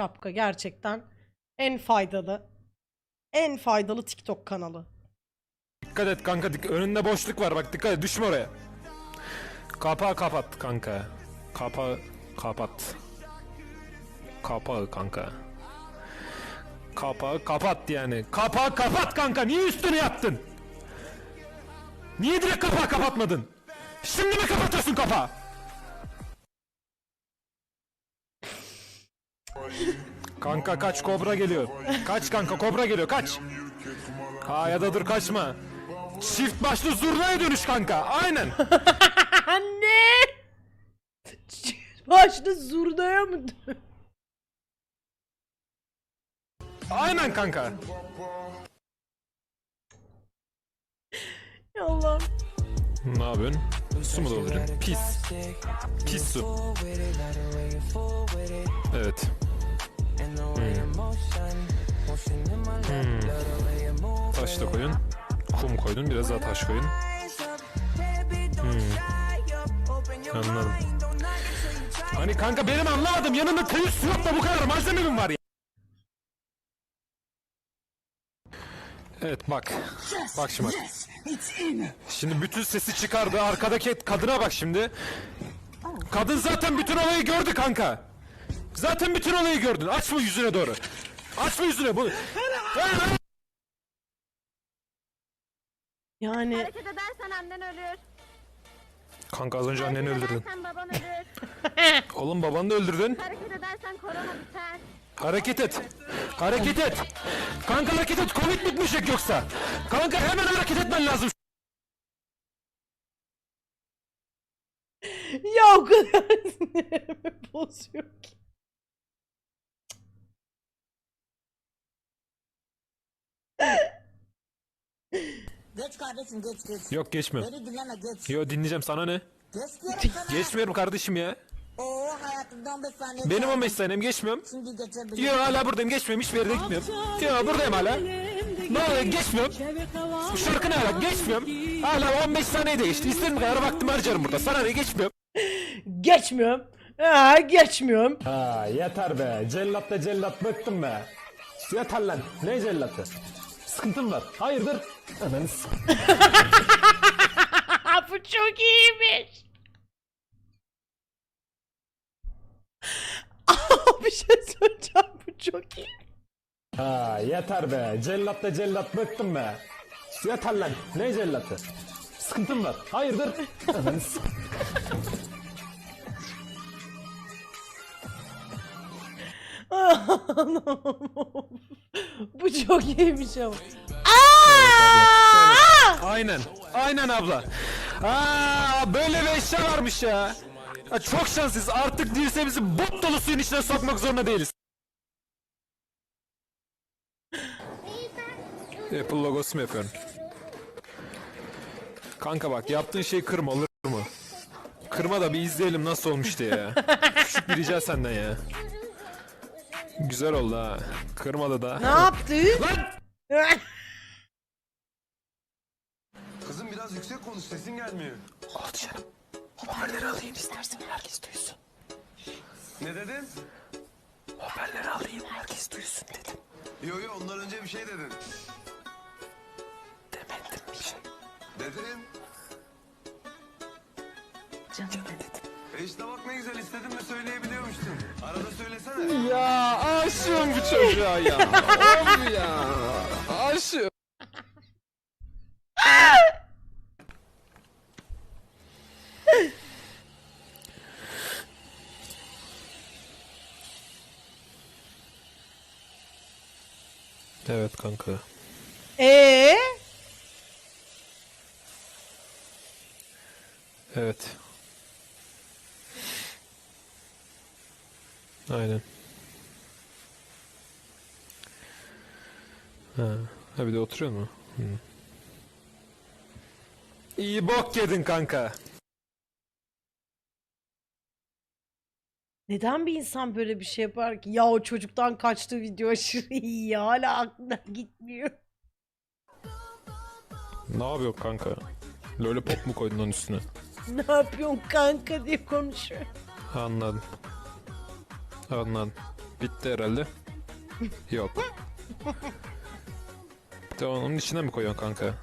şapka gerçekten en faydalı. En faydalı TikTok kanalı. Dikkat et kanka önünde boşluk var bak dikkat et düşme oraya. Kapağı kapat kanka. Kapağı kapat. Kapağı kanka. Kapağı kapat yani. Kapağı kapat kanka. Niye üstüne yattın? Niye direkt kapağı kapatmadın? Şimdi mi kapatıyorsun kapağı? Kanka kaç kobra geliyor. Kaç kanka kobra geliyor kaç. Ha ya da dur kaçma. Çift başlı zurnaya dönüş kanka. Aynen. Anne! Başta zurnaya mı dön- Aynen kanka. Allah'ım. Ne yapıyorsun? Su mu dolduruyorsun? Pis. Pis su. Evet. Hmm. Hmm. Taş da koyun. Kum koydun. Biraz daha taş koyun. Hmm. Anladım. Hani kanka benim anlamadım. Yanında temiz su yok da bu kadar malzeme mi var ya? Evet bak. Bak şimdi bak. Şimdi bütün sesi çıkardı. Arkadaki kadına bak şimdi. Kadın zaten bütün olayı gördü kanka. Zaten bütün olayı gördün. Açma yüzüne doğru. Açma yüzüne bu. Yani Hareket edersen annen ölür. Kanka az önce anneni Hareket öldürdün. edersen baban ölür. Oğlum babanı da öldürdün. Hareket edersen korona biter. Hareket et. Hareket et. Kanka hareket et. Covid bitmeyecek yoksa. Kanka hemen hareket etmen lazım. ya o kadar sinirimi bozuyor ki. Geç kardeşim geç geç. Yok geçme. Beni dinleme geç. Yo dinleyeceğim sana ne? Geç diyorum sana. Geçmiyorum kardeşim ya. Oo hayatımda 15 saniye. Benim kaldı. 15 senem geçmiyorum. Şimdi geçebilirim. Yo hala buradayım geçmiyorum hiçbir yere gitmiyorum. Yo buradayım hala. Ne oluyor geçmiyorum. Bu şarkı ne hala geçmiyorum. Hala 15 saniye de geçti. İstediğim kadar vaktimi harcarım burada. Sana ne geçmiyorum. Geçmiyorum. Ha, geçmiyorum. Ha yeter be. Cellat da cellat bıktım be. Yeter lan. Ne cellatı? Sıkıntım var. Hayırdır? Ha, bu çok iyiymiş. Bir şey söyleyeceğim. Bu çok iyi. Ha yeter be. Cellat da cellat bıktım be. Yeter lan. Ne cellatı? Sıkıntım var. Hayırdır? Hemen bu çok iyiymiş ama. Aa! Aynen. Aynen abla. Aa böyle bir eşya varmış ya. ya çok şanslıyız. Artık dirseğimizi bot dolu suyun içine sokmak zorunda değiliz. Apple logosu mu yapıyorum? Kanka bak yaptığın şey kırma olur mu? Kırma da bir izleyelim nasıl olmuştu ya. Küçük bir rica senden ya. Güzel oldu ha. Kırmadı da. Ne yaptı? Lan! Kızım biraz yüksek konuş sesin gelmiyor. Al dışarı. Hoparlörleri alayım istersen herkes duysun. Ne dedin? Hoparlörleri alayım herkes duysun dedim. Yo yo ondan önce bir şey dedin. Demedim bir şey. Dedin. Canım dedim. E işte bak ne güzel istedin mi söyleyebiliyormuşsun. Arada söylesene. Ya aşığım bu çocuğa ya. Oğlum ya. Aşığım. Evet kanka. Ee? Evet. Aynen. Ha, ha bir de oturuyor mu? Hı. İyi bok yedin kanka. Neden bir insan böyle bir şey yapar ki? Ya o çocuktan kaçtığı video aşırı iyi ya. Hala aklına gitmiyor. Ne yapıyor kanka? Lollipop mu koydun onun üstüne? Ne yapıyorsun kanka diye konuşuyor. Anladım. Anladım. Bitti herhalde. Yok. Tamam onun içine mi koyuyorsun kanka?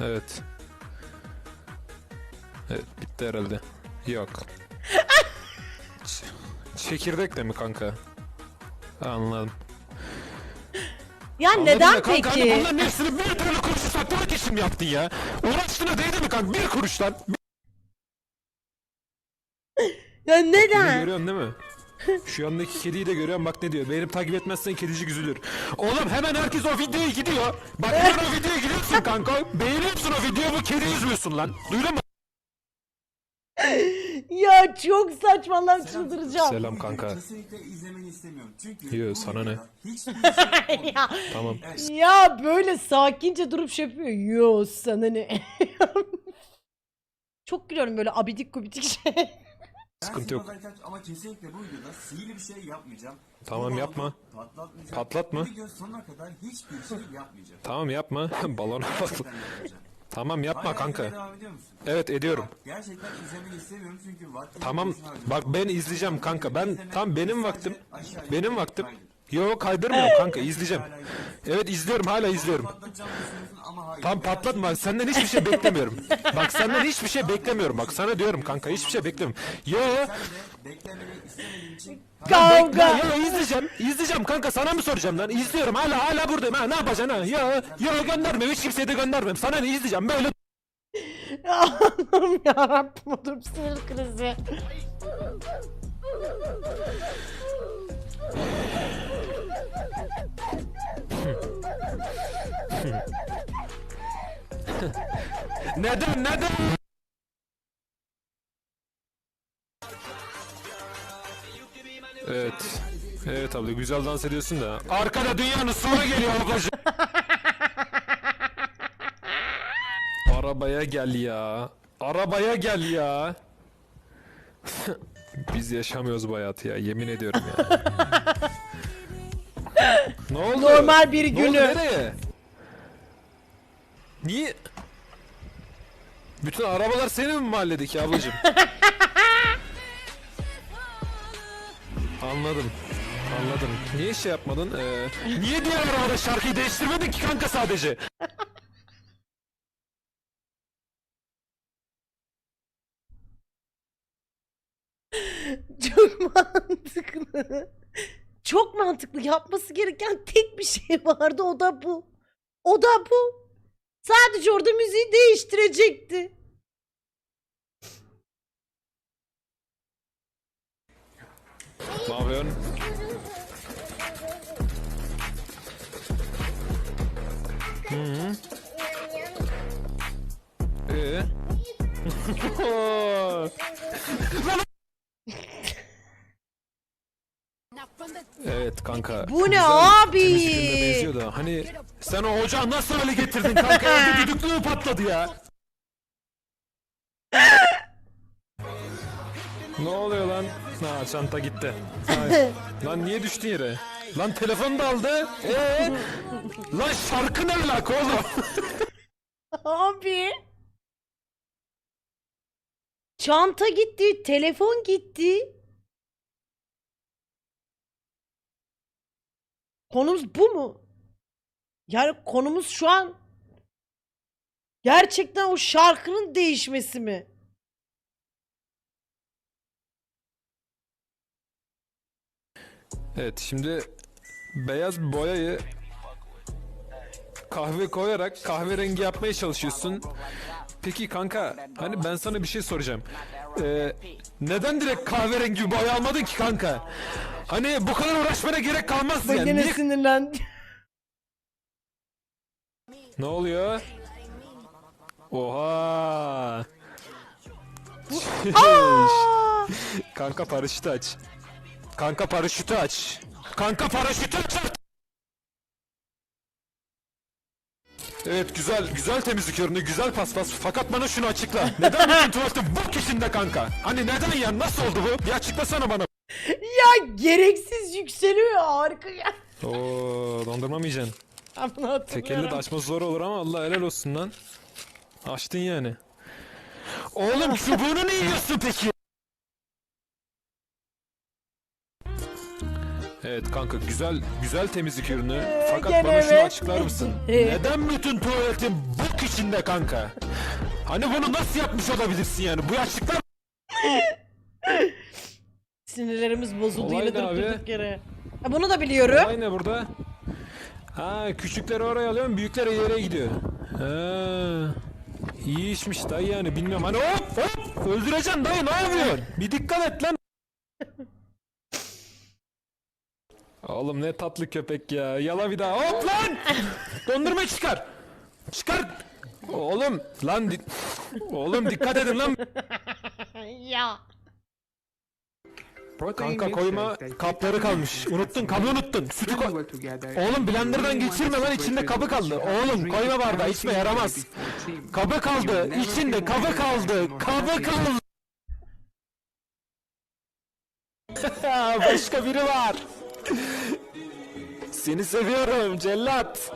Evet. Evet bitti herhalde. Yok. Ç- çekirdek de mi kanka? Anladım. Ya neden mı kanka? Hani peki? bunların hepsini bir türlü kuruşu saklamak için mi yaptın ya? Uğraştığına değdi mi kanka? Bir kuruştan. Ya Beni neden? görüyorsun değil mi? Şu yandaki kediyi de görüyorum bak ne diyor. Benim takip etmezsen kedicik üzülür. Oğlum hemen herkes o videoya gidiyor. Bak hemen o videoya gidiyorsun kanka. Beğeniyorsun o videoyu bu kedi üzmüyorsun lan. Duydun mu? Ya çok saçma lan çıldıracağım. Selam kanka. Kesinlikle izlemeni istemiyorum. Çünkü Yo, bu sana ne? videoda Hiçbir şey ya, Tamam. ya böyle sakince durup şey yapıyor. Yo sana ne? çok gülüyorum böyle abidik gubidik şey. Sıkıntı yok. Ama kesinlikle bu videoda sihirli bir şey yapmayacağım. Tamam, Bu yapma. Patlatmayacağım. Patlatma. Bu video sonuna kadar hiçbir şey yapmayacağım. Tamam yapma. Balona. Gerçekten yapmayacağım. Tamam yapma Hala kanka. devam ediyor musun? Evet ediyorum. Gerçekten izlemeni istemiyorum çünkü vaktimi Tamam boşuna harcıyorum. bak ben izleyeceğim kanka. Ben tam benim vaktim. Aşağıya Benim vaktim. kaydır. Yo kaydırmıyorum kanka izleyeceğim. Hala. Evet izliyorum hala izliyorum. Patlatacağım düşünüyorsun ama hayır. Tam patlatma. Senden hiçbir şey beklemiyorum. Bak senden hiçbir şey beklemiyorum. Bak sana diyorum kanka hiçbir şey beklemiyorum. Yo. Sen de beklemeyi istemediğin için Kavga. Ya izleyeceğim. İzleyeceğim kanka sana mı soracağım lan? İzliyorum hala hala buradayım ha. Ne yapacaksın ha? Ya ya göndermem. Hiç kimseye de göndermem. Sana ne izleyeceğim böyle. Allah'ım yarabbim oturup sinir krizi. Neden neden? Abla güzel dans ediyorsun da. Arkada dünyanın sonu geliyor ablacığım. Arabaya gel ya. Arabaya gel ya. Biz yaşamıyoruz bu hayatı ya yemin ediyorum ya. ne oldu? Normal bir Ne oldu, günü. nereye? Niye? Bütün arabalar senin mi mahalledeki ablacığım? Anladım. Anladım. Niye şey yapmadın? Ee, niye diğer arabada şarkıyı değiştirmedin ki kanka sadece? Çok mantıklı. Çok mantıklı. Yapması gereken tek bir şey vardı. O da bu. O da bu. Sadece orada müziği değiştirecekti. Ne yapıyorsun? Hı hı. Ee? evet kanka. Bu ne Güzel, abi? temiz filme benziyor da. Hani sen o ocağı nasıl öyle getirdin kanka? Evde düdüklü patladı ya. ne oluyor lan? Ha çanta gitti. Ay. lan niye düştün yere? Lan telefon da aldı. Ee? lan şarkı ne alaka oğlum? Abi. Çanta gitti, telefon gitti. Konumuz bu mu? Yani konumuz şu an gerçekten o şarkının değişmesi mi? Evet şimdi beyaz boyayı kahve koyarak kahverengi yapmaya çalışıyorsun. Peki kanka hani ben sana bir şey soracağım. Ee, neden direkt kahverengi boya almadın ki kanka? Hani bu kadar uğraşmana gerek kalmaz Bak yani. yine Niye- sinirlendi. Ne oluyor? Oha! Kanka paraşütü aç. Kanka paraşütü aç. Kanka paraşütü aç. Evet güzel güzel temizlik ürünü güzel paspas fakat bana şunu açıkla. Neden bütün tuvaletin bok içinde kanka? Hani neden ya nasıl oldu bu? Bir açıklasana bana. ya gereksiz yükseliyor harika ya. Oo dondurma mı yiyeceksin? Ben bunu Tek elle de hatırlıyorum. açması zor olur ama Allah helal olsun lan. Açtın yani. Oğlum çubuğunu ne yiyorsun peki? Evet kanka güzel güzel temizlik ürünü. Fakat gene bana şunu açıklar mısın? Ee? Neden bütün tuvaletin bok içinde kanka? Hani bunu nasıl yapmış olabilirsin yani? Bu yaşlıklar Sinirlerimiz bozuldu Olay yine ne durup abi? durduk yere. Ha, bunu da biliyorum. Olay ne burada? Ha küçükleri oraya alıyorum, büyükleri yere gidiyor. Ha. İyi işmiş dayı yani bilmiyorum. Hani hop hop öldüreceksin dayı ne yapıyorsun? Bir dikkat et lan. Oğlum ne tatlı köpek ya. Yala bir daha. Hop lan! Dondurma çıkar. Çıkar. Oğlum lan di- Oğlum dikkat edin lan. ya. Kanka koyma kapları kalmış. Unuttun kabı unuttun. Sütü koy. Oğlum blenderdan geçirme lan içinde kabı kaldı. Oğlum koyma bardağı içme yaramaz. Kabı kaldı. içinde kabı kaldı. Kabı kaldı. Başka biri var. Seni seviyorum cellat.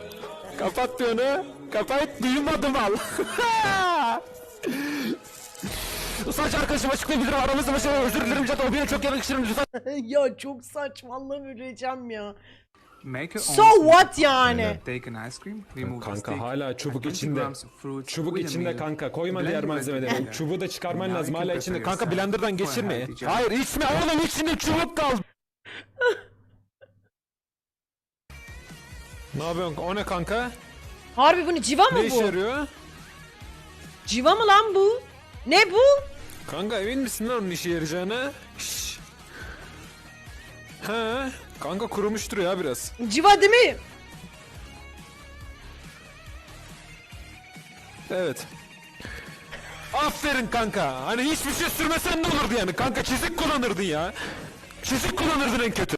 Kapat onu. Kapat duymadım al. Sadece arkadaşım açıklayabilirim. Aramızda başarılı özür dilerim zaten o beni çok yakıştırım lütfen. ya çok saçma Allah'ım öleceğim ya. So what yani? Take an ice cream, remove the Kanka hala çubuk add 20 içinde. Çubuk içinde kanka koyma blend diğer malzemeleri. Çubuğu da çıkarman lazım hala içinde. Kanka blenderdan geçirme. Hayır içme oğlum içinde çubuk kaldı. Ne yapıyorsun? O ne kanka? Harbi bu ne civa mı Ne işe bu? yarıyor? Civa mı lan bu? Ne bu? Kanka emin misin lan onun işe yarayacağına? Şşş. He, kanka kurumuştur ya biraz. Civa değil mi? Evet. Aferin kanka. Hani hiçbir şey sürmesen ne olurdu yani? Kanka çizik kullanırdın ya. Çizik kullanırdın en kötü.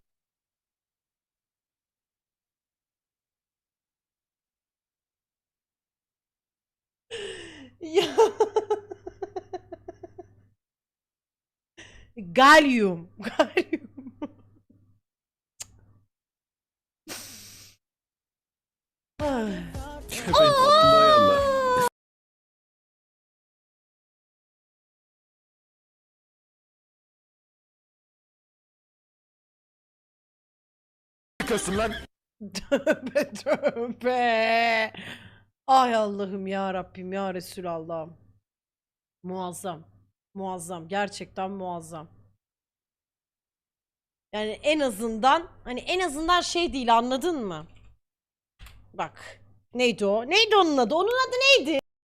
Ya. Galyum. Galyum. Köpeğin tatlılığa yallah. Lan. Tövbe tövbe. Ay Allah'ım ya Rabbim ya Resulallah'ım. Muazzam. Muazzam. Gerçekten muazzam. Yani en azından hani en azından şey değil anladın mı? Bak. Neydi o? Neydi onun adı? Onun adı neydi?